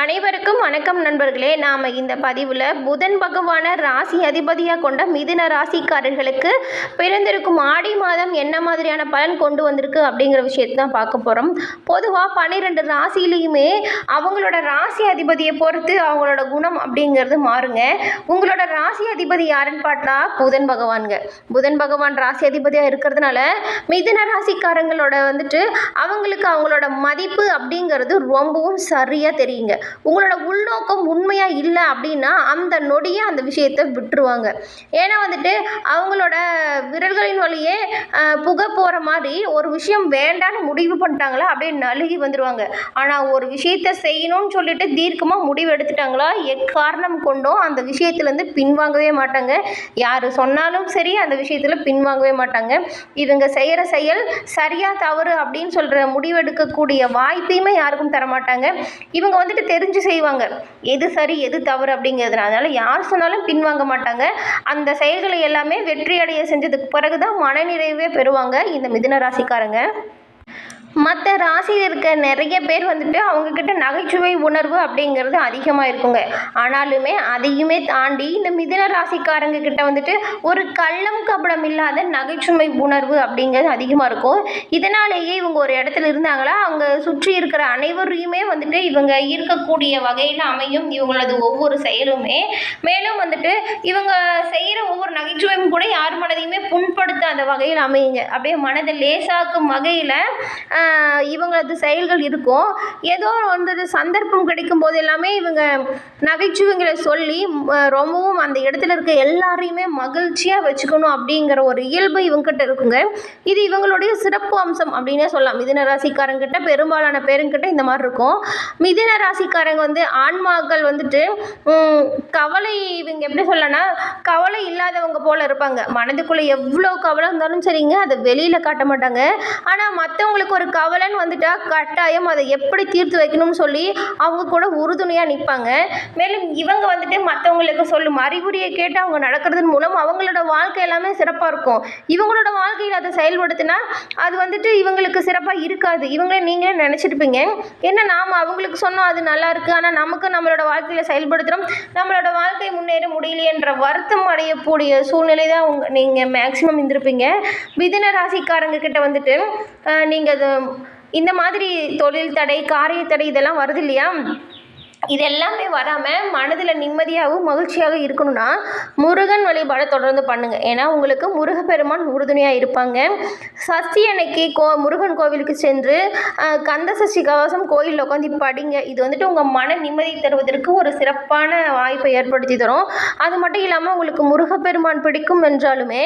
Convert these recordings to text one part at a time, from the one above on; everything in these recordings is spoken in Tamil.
அனைவருக்கும் வணக்கம் நண்பர்களே. நாம் இந்த பதிவில் புதன் பகவானை ராசி அதிபதியாக கொண்ட மிதுன ராசிக்காரர்களுக்கு பிறந்திருக்கும் ஆடி மாதம் என்ன மாதிரியான பலன் கொண்டு வந்திருக்கு அப்படிங்கிற விஷயத்தை தான் பார்க்க போகிறோம் பொதுவாக பன்னிரெண்டு ராசிலையுமே அவங்களோட ராசி அதிபதியை பொறுத்து அவங்களோட குணம் அப்படிங்கிறது மாறுங்க. உங்களோட ராசி அதிபதி யாருன்னு பார்த்தா புதன் பகவான்க புதன் பகவான் ராசி அதிபதியாக இருக்கிறதுனால மிதுன ராசிக்காரங்களோட வந்துட்டு அவங்களுக்கு அவங்களோட மதிப்பு அப்படிங்கிறது ரொம்பவும் சரியாக தெரியுங்க. உங்களோட உள்நோக்கம் உண்மையாக இல்லை அப்படின்னா அந்த நொடியே அந்த விஷயத்தை விட்டுருவாங்க. ஏன்னா வந்துட்டு அவங்களோட விரல்களின் வழியே புகை போகிற மாதிரி ஒரு விஷயம் வேண்டான்னு முடிவு பண்ணிட்டாங்களா அப்படியே நழுகி வந்துடுவாங்க ஆனால் ஒரு விஷயத்தை செய்யணும்னு சொல்லிட்டு தீர்க்கமாக முடிவு எடுத்துட்டாங்களா? எக்காரணம் கொண்டும் அந்த விஷயத்துலேருந்து பின்வாங்கவே மாட்டாங்க. யார் சொன்னாலும் சரி அந்த விஷயத்தில் பின்வாங்கவே மாட்டாங்க. இவங்க செய்கிற செயல் சரியாக தவறு அப்படின்னு சொல்கிற முடிவெடுக்கக்கூடிய வாய்ப்பையுமே யாருக்கும் தர மாட்டாங்க இவங்க வந்துட்டு தெரிஞ்சு செய்வாங்க. எது சரி எது தவறு அப்படிங்கிறதுனால. அதனால் யார் சொன்னாலும் பின்வாங்க மாட்டாங்க. அந்த செயல்களை எல்லாமே வெற்றி அடைய செஞ்சதுக்கு பிறகு தான் மனநிறைவே பெறுவாங்க இந்த மிதுன ராசிக்காரங்க. மற்ற ராசியில் இருக்க நிறைய பேர் வந்துட்டு அவங்கக்கிட்ட நகைச்சுவை உணர்வு அப்படிங்கிறது அதிகமாக இருக்குங்க. ஆனாலுமே அதையுமே தாண்டி இந்த மிதின ராசிக்காரங்க கிட்ட வந்துட்டு ஒரு கள்ளம் கபடம் இல்லாத நகைச்சுவை உணர்வு அப்படிங்கிறது அதிகமாக இருக்கும். இதனாலேயே இவங்க ஒரு இடத்துல இருந்தாங்களா அவங்க சுற்றி இருக்கிற அனைவரையுமே வந்துட்டு இவங்க ஈர்க்கக்கூடிய வகையில் அமையும் இவங்களது ஒவ்வொரு செயலுமே. மேலும் வந்துட்டு இவங்க நகைச்சுவையும் கூட யார் மனதையுமே புண்படுத்தாத வகையில் அமையுங்க. அப்படியே மனதை லேசாக்கும் வகையில் இவங்களது செயல்கள் இருக்கும். ஏதோ வந்து சந்தர்ப்பம் கிடைக்கும் போது எல்லாமே இவங்க நகைச்சுவைங்களை சொல்லி ரொம்பவும் அந்த இடத்துல இருக்க எல்லாரையுமே மகிழ்ச்சியாக வச்சுக்கணும் அப்படிங்கிற ஒரு இயல்பு இவங்ககிட்ட இருக்குங்க. இது இவங்களுடைய சிறப்பு அம்சம் அப்படின்னே சொல்லலாம். மிதின ராசிக்காரங்கிட்ட பெரும்பாலான பேருங்கிட்ட இந்த மாதிரி இருக்கும். மிதின ராசிக்காரங்க வந்து ஆன்மாக்கள் வந்துட்டு கவலை இவங்க எப்படி சொல்லனா கவலை இல்லாதவங்க போல இருப்பாங்க. மனதுக்குள்ளே எவ்வளோ கவலை இருந்தாலும் சரிங்க அதை வெளியில் காட்ட மாட்டாங்க. ஆனால் மற்றவங்களுக்கு ஒரு கவலைன்னு வந்துட்டால் கட்டாயம் அதை எப்படி தீர்த்து வைக்கணும்னு சொல்லி அவங்க கூட உறுதுணையாக நிற்பாங்க மேலும் இவங்க வந்துட்டு மற்றவங்களுக்கு சொல்லும் அறிகுறியை கேட்டு அவங்க நடக்கிறதன் மூலம் அவங்களோட வாழ்க்கை எல்லாமே சிறப்பாக இருக்கும். இவங்களோட வாழ்க்கையில் அதை செயல்படுத்தினா அது வந்துட்டு இவங்களுக்கு சிறப்பாக இருக்காது. இவங்களே நீங்களே நினச்சிருப்பீங்க. என்ன நாம் அவங்களுக்கு சொன்னோம் அது நல்லா இருக்குது ஆனால் நமக்கு நம்மளோட வாழ்க்கையில் செயல்படுத்துகிறோம் நம்மளோட வாழ்க்கை முன்னேற முடியலையன்ற வருத்தம் அடையக்கூடிய சூழ்நிலை தான் உங்கள் நீங்கள் மேக்ஸிமம் இருந்திருப்பீங்க. மிதுன ராசிக்காரங்க கிட்ட வந்துட்டு நீங்கள் அது இந்த மாதிரி தொழில் தடை காரிய தடை இதெல்லாம் வருது இல்லையா? இது எல்லாமே வராமல் மனதில் நிம்மதியாகவும் மகிழ்ச்சியாக இருக்கணும்னா முருகன் வழிபாடை தொடர்ந்து பண்ணுங்கள் ஏன்னா உங்களுக்கு முருகப்பெருமான் உறுதுணையாக இருப்பாங்க. சஷ்டி அன்னைக்கு கோ முருகன் கோவிலுக்கு சென்று கந்த சஷ்டி கவசம் கோயிலில் உட்காந்து படிங்க. இது வந்துட்டு உங்கள் மன நிம்மதி தருவதற்கு ஒரு சிறப்பான வாய்ப்பை ஏற்படுத்தி தரும். அது மட்டும் இல்லாமல் உங்களுக்கு முருகப்பெருமான் பிடிக்கும் என்றாலுமே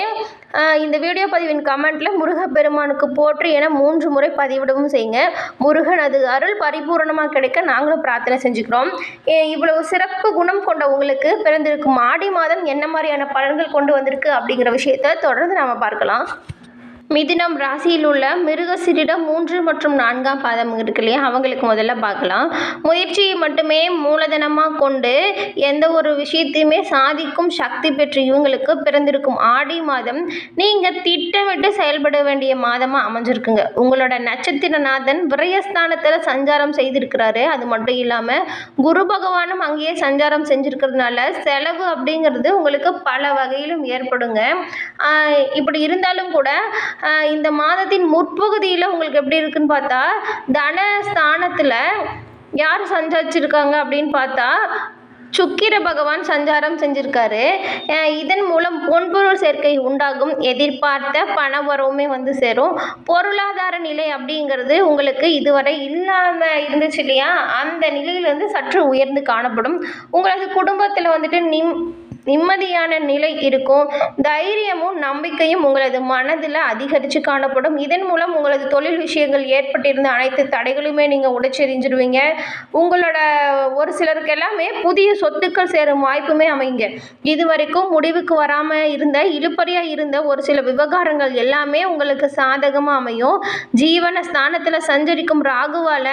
இந்த வீடியோ பதிவின் கமெண்ட்டில் முருகப்பெருமானுக்கு போற்று என மூன்று முறை பதிவிடவும் செய்யுங்க. முருகன் அது அருள் பரிபூரணமாக கிடைக்க நாங்களும் பிரார்த்தனை செஞ்சுக்கிறோம். ஏ, இவ்வளவு சிறப்பு குணம் கொண்ட உங்களுக்கு பிறந்திருக்கும் ஆடி மாதம் என்ன மாதிரியான பலன்கள் கொண்டு வந்திருக்கு அப்படிங்கிற விஷயத்த தொடர்ந்து நாம் பார்க்கலாம். மிதினம் ராசியில் உள்ள மிருகசிரிடம் மூன்று மற்றும் நான்காம் பாதம் இருக்கு இல்லையா? அவங்களுக்கு முதல்ல பார்க்கலாம். முயற்சியை மட்டுமே மூலதனமாக கொண்டு எந்த ஒரு விஷயத்தையுமே சாதிக்கும் சக்தி பெற்ற இவங்களுக்கு பிறந்திருக்கும் ஆடி மாதம் நீங்கள் திட்டமிட்டு செயல்பட வேண்டிய மாதமாக அமைஞ்சிருக்குங்க. உங்களோட நட்சத்திரநாதன் விரயஸ்தானத்தில் சஞ்சாரம் செய்திருக்கிறாரு. அது மட்டும் இல்லாமல் குரு பகவானும் அங்கேயே சஞ்சாரம் செஞ்சுருக்கிறதுனால செலவு அப்படிங்கிறது உங்களுக்கு பல வகையிலும் ஏற்படுங்க. இப்படி இருந்தாலும் கூட இந்த மாதத்தின் முற்பகுதியில் உங்களுக்கு எப்படி இருக்குன்னு பார்த்தா தன ஸ்தானத்தில் யார் சஞ்சாரிச்சிருக்காங்க அப்படின்னு பார்த்தா சுக்கிர பகவான் சஞ்சாரம் செஞ்சுருக்காரு. இதன் மூலம் பொன்பொருள் சேர்க்கை உண்டாகும். எதிர்பார்த்த பண வரவுமே வந்து சேரும். பொருளாதார நிலை அப்படிங்கிறது உங்களுக்கு இதுவரை இல்லாமல் இருந்துச்சு இல்லையா? அந்த நிலையிலேருந்து சற்று உயர்ந்து காணப்படும். உங்களது குடும்பத்தில் வந்துட்டு நிம் நிம்மதியான நிலை இருக்கும். தைரியமும் நம்பிக்கையும் உங்களது மனதில் அதிகரித்து காணப்படும். இதன் மூலம் உங்களது தொழில் விஷயங்கள் ஏற்பட்டிருந்த அனைத்து தடைகளுமே நீங்கள் உடைச்செறிஞ்சிருவீங்க. உங்களோட ஒரு சிலருக்கு எல்லாமே புதிய சொத்துக்கள் சேரும் வாய்ப்புமே அமைங்க இது வரைக்கும் முடிவுக்கு வராமல் இருந்த இழுப்பறியாக இருந்த ஒரு சில விவகாரங்கள் எல்லாமே உங்களுக்கு சாதகமாக அமையும். ஜீவன ஸ்தானத்தில் சஞ்சரிக்கும் ராகுவால்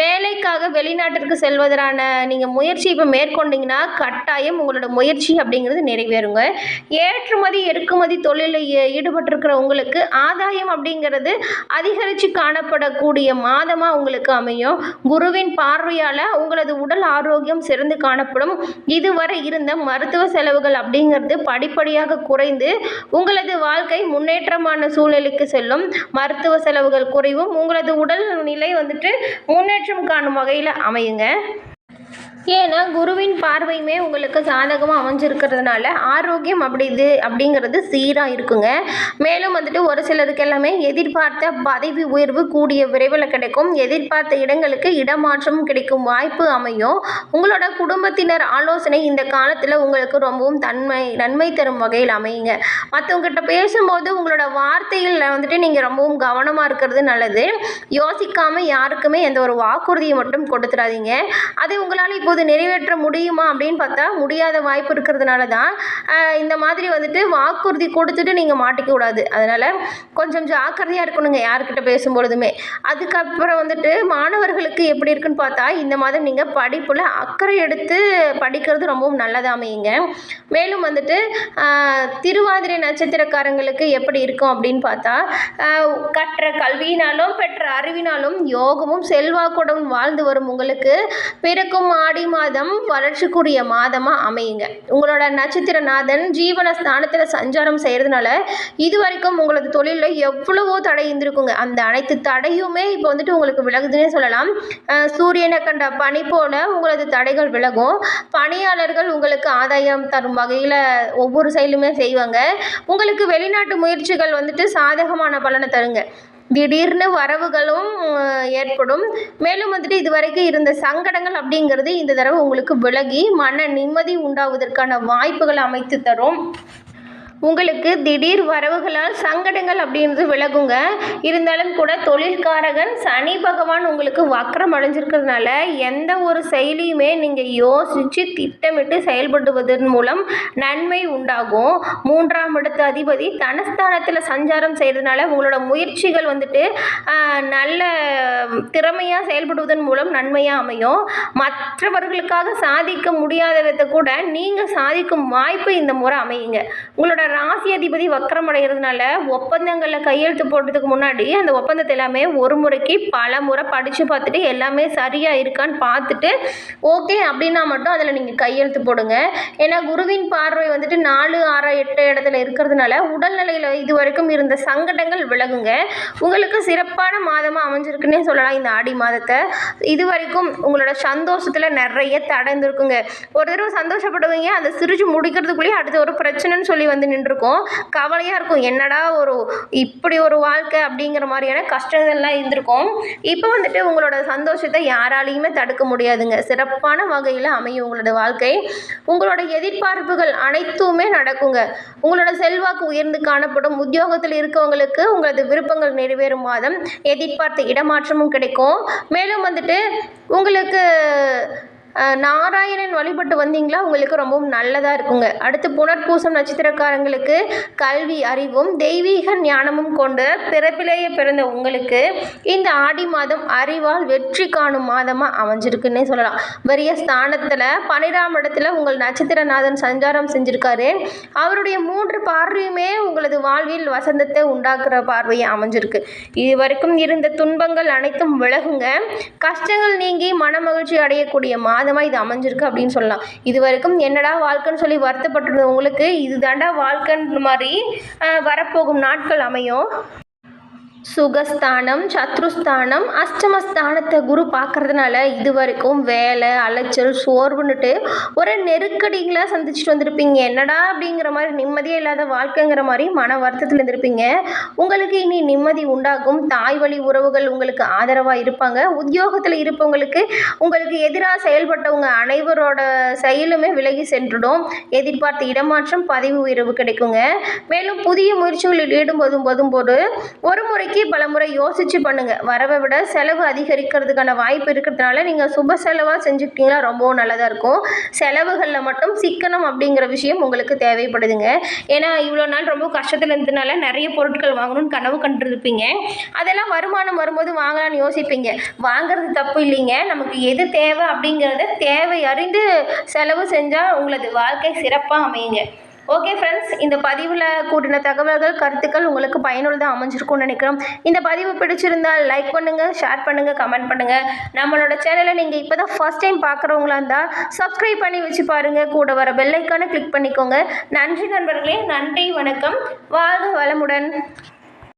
வேலைக்காக வெளிநாட்டிற்கு செல்வதற்கான நீங்கள் முயற்சி இப்போ மேற்கொண்டீங்கன்னா கட்டாயம் உங்களோட முயற்சி அப்படிங்கிறது நிறைவேறுங்க. ஏற்றுமதி இறக்குமதி தொழிலில் ஈ- ஈடுபட்டிருக்கிற உங்களுக்கு ஆதாயம் அப்படிங்கிறது அதிகரித்து காணப்படக்கூடிய மாதமாக உங்களுக்கு அமையும். குருவின் பார்வையால் உங்களது உடல் ஆரோக்கியம் சிறந்து காணப்படும். இதுவரை இருந்த மருத்துவ செலவுகள் அப்படிங்கிறது படிப்படியாக குறைந்து உங்களது வாழ்க்கை முன்னேற்றமான சூழ்நிலைக்கு செல்லும். மருத்துவ செலவுகள் குறைவும் உங்களது உடல் நிலை வந்துட்டு முன்னேற்றம் காணும் வகையில் அமையுங்க. ஏன்னா குருவின் பார்வையுமே உங்களுக்கு சாதகமாக அமைஞ்சிருக்கிறதுனால ஆரோக்கியம் அப்படி இது அப்படிங்கிறது சீராக இருக்குங்க. மேலும் வந்துட்டு ஒரு சிலருக்கு எல்லாமே எதிர்பார்த்த பதவி உயர்வு கூடிய விரைவில் கிடைக்கும். எதிர்பார்த்த இடங்களுக்கு இடமாற்றம் கிடைக்கும் வாய்ப்பு அமையும். உங்களோட குடும்பத்தினர் ஆலோசனை இந்த காலத்தில் உங்களுக்கு ரொம்பவும் தன்மை நன்மை தரும் வகையில் அமையுங்க. மற்றவங்ககிட்ட பேசும்போது உங்களோட வார்த்தைகளில் வந்துட்டு நீங்கள் ரொம்பவும் கவனமாக இருக்கிறது நல்லது. யோசிக்காமல் யாருக்குமே எந்த ஒரு வாக்குறுதியை மட்டும் கொடுத்துடாதீங்க. அது உங்களால் இப்போ இப்போது நிறைவேற்ற முடியுமா அப்படின்னு பார்த்தா முடியாத வாய்ப்பு இருக்கிறதுனால தான் இந்த மாதிரி வந்துட்டு வாக்குறுதி கொடுத்துட்டு நீங்கள் மாட்டிக்க கூடாது. அதனால் கொஞ்சம் ஜாக்கிரதையாக இருக்கணுங்க யார்கிட்ட பேசும்பொழுதுமே. அதுக்கப்புறம் வந்துட்டு மாணவர்களுக்கு எப்படி இருக்குன்னு பார்த்தா இந்த மாதம் நீங்கள் படிப்பில் அக்கறை எடுத்து படிக்கிறது ரொம்பவும் நல்லதாக அமையுங்க மேலும் வந்துட்டு திருவாதிரை நட்சத்திரக்காரங்களுக்கு எப்படி இருக்கும் அப்படின்னு பார்த்தா கற்ற கல்வியினாலும் பெற்ற அறிவினாலும் யோகமும் செல்வாக்குடன் வாழ்ந்து வரும் உங்களுக்கு. பிறக்கும் ஆடி மாதம் வளர்ச்சிக்குரிய மாதமாக அமையுங்க. உங்களோட நட்சத்திரநாதன் ஜீவன ஸ்தானத்தில் சஞ்சாரம் செய்கிறதுனால இது வரைக்கும் உங்களது தொழிலில் எவ்வளவோ தடை இருந்திருக்குங்க. அந்த அனைத்து தடையுமே இப்போ வந்துட்டு உங்களுக்கு விலகுதுன்னே சொல்லலாம். சூரியனை கண்ட பனி போல உங்களது தடைகள் விலகும். பணியாளர்கள் உங்களுக்கு ஆதாயம் தரும் வகையில் ஒவ்வொரு செயலுமே செய்வாங்க. உங்களுக்கு வெளிநாட்டு முயற்சிகள் வந்துட்டு சாதகமான பலனை தருங்க. திடீர்னு வரவுகளும் ஏற்படும். மேலும் வந்துட்டு இதுவரைக்கும் இருந்த சங்கடங்கள் அப்படிங்கிறது இந்த தடவை உங்களுக்கு விலகி மன நிம்மதி உண்டாவதற்கான வாய்ப்புகளை அமைத்து தரும். உங்களுக்கு திடீர் வரவுகளால் சங்கடங்கள் அப்படின்றது விலகுங்க. இருந்தாலும் கூட தொழில்காரகன் சனி பகவான் உங்களுக்கு வக்கரம் அடைஞ்சிருக்கிறதுனால எந்த ஒரு செயலியுமே நீங்கள் யோசித்து திட்டமிட்டு செயல்படுவதன் மூலம் நன்மை உண்டாகும். மூன்றாம் இடத்து அதிபதி தனஸ்தானத்தில் சஞ்சாரம் செய்கிறதுனால உங்களோட முயற்சிகள் வந்துட்டு நல்ல திறமையாக செயல்படுவதன் மூலம் நன்மையாக அமையும். மற்றவர்களுக்காக சாதிக்க முடியாததை கூட நீங்கள் சாதிக்கும் வாய்ப்பு இந்த முறை அமையுங்க. உங்களோட ராசி அதிபதி வக்கரம் அடைகிறதுனால ஒப்பந்தங்களில் கையெழுத்து போடுறதுக்கு முன்னாடி அந்த ஒப்பந்தத்தை எல்லாமே ஒரு முறைக்கு பல முறை படித்து பார்த்துட்டு எல்லாமே சரியாக இருக்கான்னு பார்த்துட்டு ஓகே அப்படின்னா மட்டும் அதில் நீங்கள் கையெழுத்து போடுங்க. ஏன்னா குருவின் பார்வை வந்துட்டு நாலு ஆறு எட்டு இடத்துல இருக்கிறதுனால உடல்நிலையில் இது வரைக்கும் இருந்த சங்கடங்கள் விலகுங்க. உங்களுக்கு சிறப்பான மாதமாக அமைஞ்சிருக்குன்னே சொல்லலாம் இந்த ஆடி மாதத்தை. இது வரைக்கும் உங்களோட சந்தோஷத்தில் நிறைய தடந்திருக்குங்க. ஒரு தடவை சந்தோஷப்படுவீங்க அந்த சிரிச்சு முடிக்கிறதுக்குள்ளேயே அடுத்த ஒரு பிரச்சனைன்னு சொல்லி வந்து நின்றுருக்கும் கவலையாக இருக்கும். என்னடா ஒரு இப்படி ஒரு வாழ்க்கை அப்படிங்கிற மாதிரியான கஷ்டங்கள்லாம் இருந்திருக்கும். இப்போ வந்துட்டு உங்களோட சந்தோஷத்தை யாராலையுமே தடுக்க முடியாதுங்க. சிறப்பான வகையில் அமையும் உங்களோட வாழ்க்கை. உங்களோட எதிர்பார்ப்புகள் அனைத்துமே நடக்குங்க. உங்களோட செல்வாக்கு உயர்ந்து காணப்படும். உத்தியோகத்தில் இருக்கவங்களுக்கு உங்களது விருப்பங்கள் நிறைவேறும் மாதம். எதிர்பார்த்த இடமாற்றமும் கிடைக்கும். மேலும் வந்துட்டு உங்களுக்கு நாராயணன் வழிபட்டு வந்தீங்களா? உங்களுக்கு ரொம்பவும் நல்லதாக இருக்குங்க. அடுத்து புனர்பூசம் நட்சத்திரக்காரங்களுக்கு கல்வி அறிவும் தெய்வீக ஞானமும் கொண்டு பிறப்பிலேயே பிறந்த உங்களுக்கு இந்த ஆடி மாதம் அறிவால் வெற்றி காணும் மாதமாக அமைஞ்சிருக்குன்னே சொல்லலாம். பெரிய ஸ்தானத்தில் பனிராம் இடத்துல உங்கள் நட்சத்திரநாதன் சஞ்சாரம் செஞ்சுருக்காரு. அவருடைய மூன்று பார்வையுமே உங்களது வாழ்வில் வசந்தத்தை உண்டாக்குற பார்வையை அமைஞ்சிருக்கு. இது வரைக்கும் இருந்த துன்பங்கள் அனைத்தும் விலகுங்க. கஷ்டங்கள் நீங்கி மனமகிழ்ச்சி அடையக்கூடிய மாதமாக இது அமைஞ்சிருக்கு அப்படின்னு சொல்லலாம். இது வரைக்கும் என்னடா வாழ்க்கைன்னு சொல்லி வருத்தப்பட்டிருந்த உங்களுக்கு இது தாண்டா வாழ்க்கைன்ற மாதிரி வரப்போகும் நாட்கள் அமையும். சுகஸ்தானம் சத்ருஸ்தானம் அஷ்டமஸ்தானத்தை குரு பார்க்கறதுனால இது வரைக்கும் வேலை அலைச்சல் சோர்வுன்னுட்டு ஒரு நெருக்கடிங்களாக சந்திச்சுட்டு வந்திருப்பீங்க. என்னடா அப்படிங்கிற மாதிரி நிம்மதியே இல்லாத வாழ்க்கைங்கிற மாதிரி மன வருத்தத்தில் இருந்திருப்பீங்க. உங்களுக்கு இனி நிம்மதி உண்டாகும். தாய் வழி உறவுகள் உங்களுக்கு ஆதரவாக இருப்பாங்க. உத்தியோகத்தில் இருப்பவங்களுக்கு உங்களுக்கு எதிராக செயல்பட்டவங்க அனைவரோட செயலுமே விலகி சென்றுடும். எதிர்பார்த்த இடமாற்றம் பதவி உயர்வு கிடைக்குங்க. மேலும் புதிய முயற்சிகளில் ஈடுபடும் போதும் போது ஒரு முறை நாளைக்கு பலமுறை யோசிச்சு யோசித்து வரவை விட செலவு அதிகரிக்கிறதுக்கான வாய்ப்பு இருக்கிறதுனால நீங்கள் சுப செலவாக செஞ்சுக்கிட்டீங்கன்னா ரொம்பவும் நல்லதாக இருக்கும். செலவுகளில் மட்டும் சிக்கனம் அப்படிங்கிற விஷயம் உங்களுக்கு தேவைப்படுதுங்க. ஏன்னா இவ்வளோ நாள் ரொம்ப கஷ்டத்தில் இருந்ததுனால நிறைய பொருட்கள் வாங்கணும்னு கனவு கண்டுருப்பீங்க. அதெல்லாம் வருமானம் வரும்போது வாங்கலாம்னு யோசிப்பீங்க. வாங்குறது தப்பு இல்லைங்க. நமக்கு எது தேவை அப்படிங்கிறத தேவை அறிந்து செலவு செஞ்சால் உங்களது வாழ்க்கை சிறப்பாக அமையுங்க. ஓகே ஃப்ரெண்ட்ஸ் இந்த பதிவில் கூட்டின தகவல்கள் கருத்துக்கள் உங்களுக்கு பயனுள்ளதாக அமைஞ்சிருக்கும்னு நினைக்கிறோம். இந்த பதிவு பிடிச்சிருந்தால் லைக் பண்ணுங்கள் ஷேர் பண்ணுங்கள் கமெண்ட் பண்ணுங்கள் நம்மளோட சேனலை நீங்கள் இப்போ தான் ஃபஸ்ட் டைம் பார்க்குறவங்களா இருந்தால் சப்ஸ்கிரைப் பண்ணி வச்சு பாருங்கள் கூட வர பெல்லைக்கான கிளிக் பண்ணிக்கோங்க. நன்றி நண்பர்களே நன்றி வணக்கம். வாழ்க வளமுடன்.